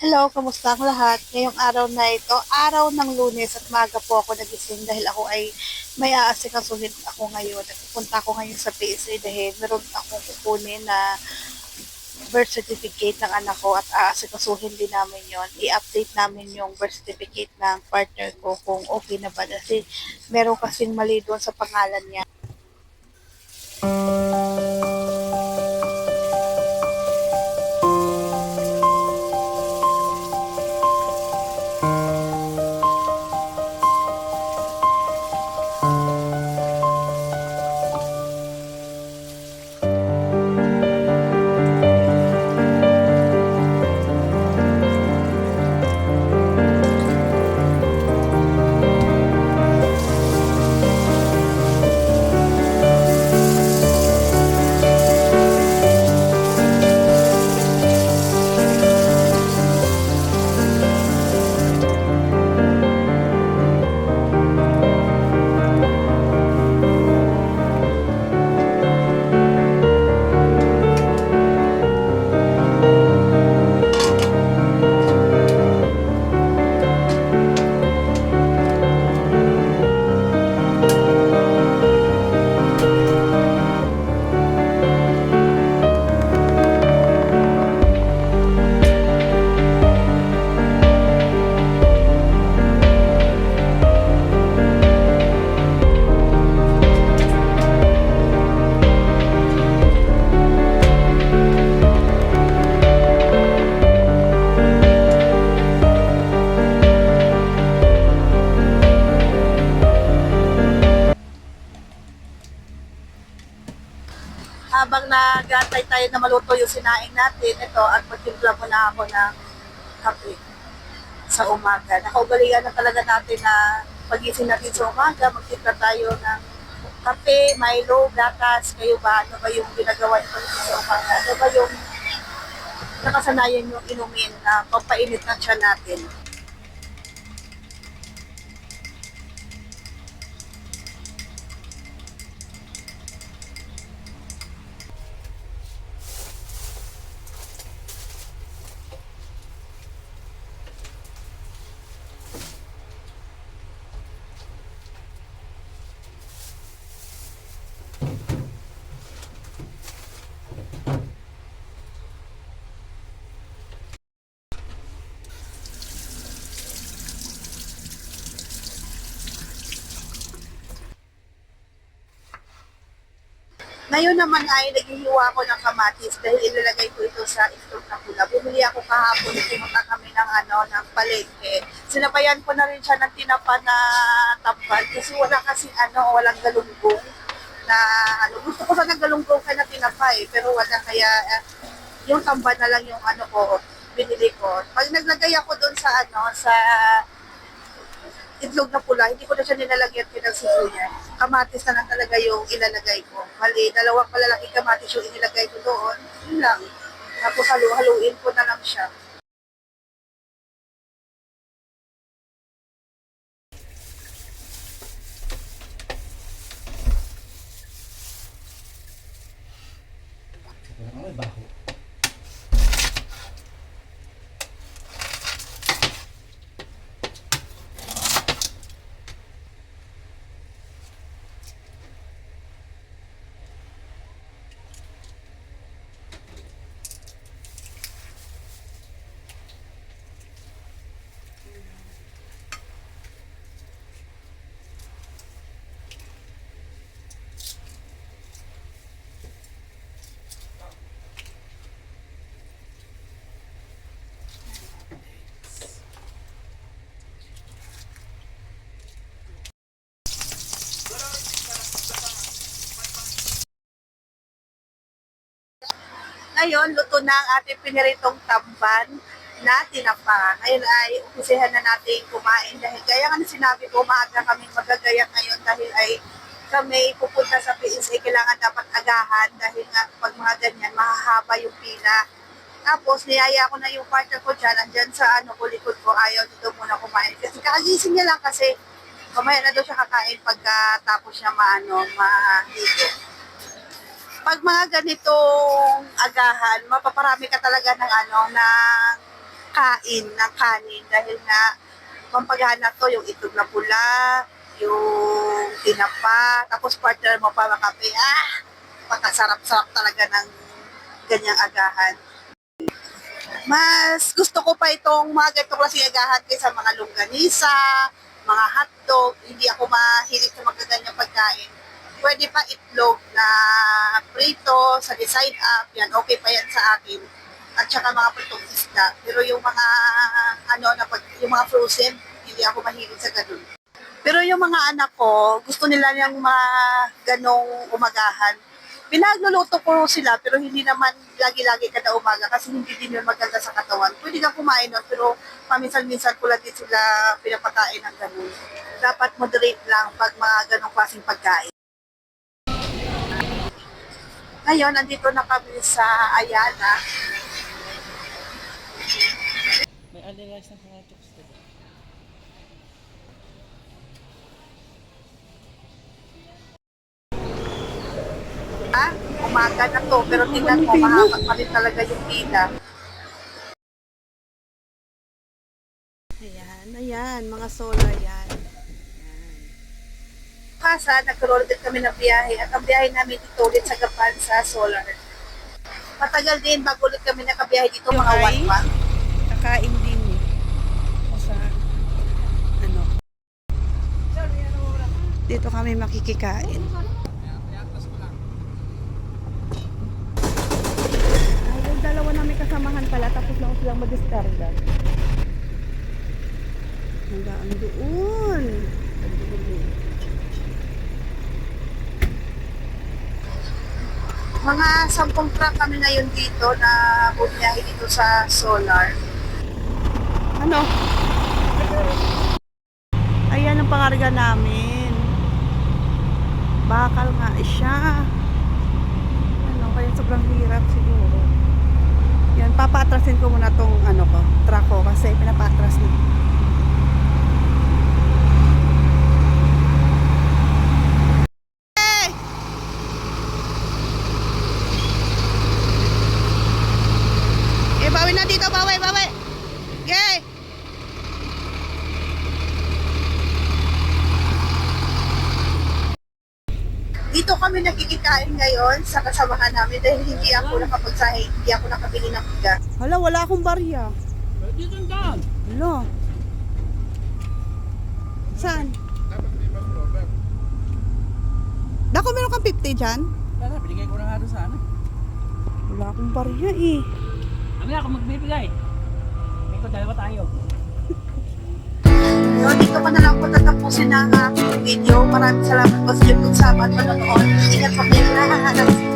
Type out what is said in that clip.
Hello, kamusta ang lahat? Ngayong araw na ito, araw ng lunes at maaga po ako nagising dahil ako ay may aasikasuhin ako ngayon. Nagpunta ako ngayon sa PSA dahil meron akong kukunin na birth certificate ng anak ko at aasikasuhin din namin yon. I-update namin yung birth certificate ng partner ko kung okay na ba. Kasi meron kasing mali doon sa pangalan niya. Habang nagantay tayo na maluto yung sinaing natin, ito, at magtimpla mo na ako ng kape sa umaga. Nakaugalian na talaga natin na pagising natin sa umaga, magtimpla tayo ng kape, Milo, gatas, kayo ba? Ano ba yung ginagawa pagising sa umaga? Ano ba yung nakasanayan yung inumin na pampainit ng tiyan natin? Ngayon naman ay naghihiwa ako ng kamatis dahil ilalagay ko ito sa itlog na pula. Bumili ako kahapon, pumunta kami ng ano, ng palengke. Sinabayan ko na rin siya ng tinapa na tambal kasi wala kasi ano, walang galunggong na ano, gusto ko sana galunggong ka na tinapa eh, pero wala kaya eh, yung tambal na lang yung ano ko, binili ko. Pag naglagay ako doon sa ano, sa itlog na pula, hindi ko na siya nilalagyan ng sibuyas. Kamatis na lang talaga yung ilalagay ko. Mali, dalawang malalaking kamatis yung inilagay ko doon. Yun lang. Tapos halu-haluin ko na lang siya. Ngayon, luto na ang ating piniritong tamban na tinapa. Ngayon ay umpisahan na natin kumain dahil gaya nga na sinabi ko, maaga kami magagayak ngayon dahil ay kami pupunta sa PSA, kailangan dapat agahan dahil nga pag mga ganyan, mahahaba yung pila. Tapos, niyaya ko na yung partner ko dyan, andyan sa ano ko, likod ko, ayaw dito muna kumain. Kasi kakagising niya lang kasi kamaya na daw siya kakain pagkatapos niya maano, mahito pag mga ganitong agahan, mapaparami ka talaga ng ano, ng kain ng kanin dahil nga pampagana to yung itlog na pula, yung tinapa, tapos partner mo pa makape. Ah, pakasarap-sarap talaga ng ganyang agahan. Mas gusto ko pa itong mga ganitong klaseng agahan kaysa mga longganisa, mga hotdog. Hindi ako mahilig sa mga ganyang pagkain. Pwede pa itlog na prito sa side up, yan, okay pa yan sa akin. At saka mga pritong isda. Pero yung mga, ano, na pag, yung mga frozen, hindi ako mahilig sa ganun. Pero yung mga anak ko, gusto nila yung mga ganong umagahan. Pinagluluto ko sila, pero hindi naman lagi-lagi kada umaga kasi hindi din yun maganda sa katawan. Pwede kang kumain nun, pero paminsan-minsan ko lang din sila pinapakain ng ganun. Dapat moderate lang pag mga ganong klaseng pagkain. Ngayon, andito na kami sa Ayala. May alirayas na mga chopstick. Ah, umaga na to, pero tingnan mo, mahaba pa rin talaga yung pila. Ayan, ayan, mga solar yan. Kasa, nagkaroon din kami ng biyahe at ang biyahe namin dito ulit sa Gapan sa solar. Matagal din bago ulit kami nakabiyahe dito, mga one month. kakain din eh. Sa, ano. Dito kami makikikain. Ay, yung dalawa namin kasamahan pala, tapos lang silang mag-discarga. Hanggang doon. Mga sampung truck kami ngayon dito na bumiyahe dito sa solar. Ano? Ayan ang pangarga namin. Bakal nga siya. Ano, kaya sobrang hirap siguro. Yan, papatrasin ko muna tong ano ko, truck ko kasi pinapatras na. Eh, bawi na dito, bawi, bawi! Okay. Dito kami nakikikain ngayon sa kasamahan namin dahil hindi ako nakapagsahe, hindi ako nakabili ng bigas. Hala, wala akong barya. Dito ang daan. Hala. Saan? Dako, meron kang 50 dyan? Tara, binigay ko na nga doon sa ano. Wala akong barya eh. Ano ako magbibigay? Ko dalawa tayo. So, dito ko na lang po tatapusin ang aking video. Maraming salamat po sa inyong pagsama at panonood. Ingat po kayo lahat.